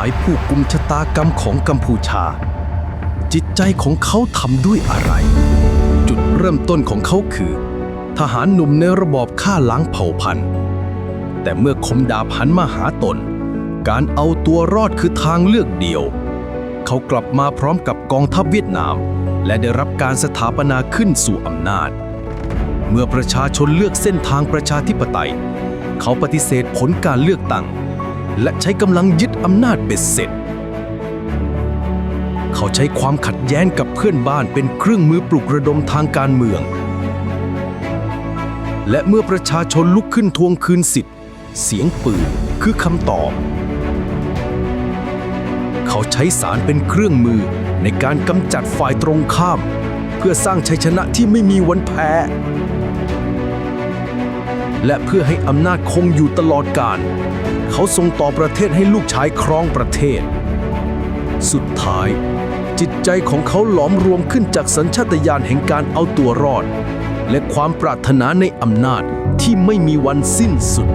ายผู้กุมชะตากรรมของกัมพูชา จิตใจของเขาทำด้วยอะไร จุดเริ่มต้นของเขาคือ ทหารหนุ่มในระบอบฆ่าล้างเผ่าพันธุ์ แต่เมื่อคมดาบหันมาหาตน การเอาตัวรอดคือทางเลือกเดียว เขากลับมาพร้อมกับกองทัพเวียดนาม และได้รับการสถาปนาขึ้นสู่อำนาจ เมื่อประชาชนเลือกเส้นทางประชาธิปไตย เขาปฏิเสธผลการเลือกตั้ง และใช้กำลังยึดอำนาจเบ็ดเสร็จ เขาใช้ความขัดแย้งกับเพื่อนบ้านเป็นเครื่องมือปลุกระดมทางการเมือง และเมื่อประชาชนลุกขึ้นทวงคืนสิทธิ์ เสียงปืนคือคำตอบ เขาใช้สารเป็นเครื่องมือในการกำจัดฝ่ายตรงข้าม เพื่อสร้างชัยชนะที่ไม่มีวันแพ้และเพื่อให้อำนาจคงอยู่ตลอดกาล เขาส่งต่อประเทศให้ลูกชายครองประเทศ สุดท้าย จิตใจของเขาหลอมรวมขึ้นจากสัญชาตญาณแห่งการเอาตัวรอด และความปรารถนาในอำนาจที่ไม่มีวันสิ้นสุด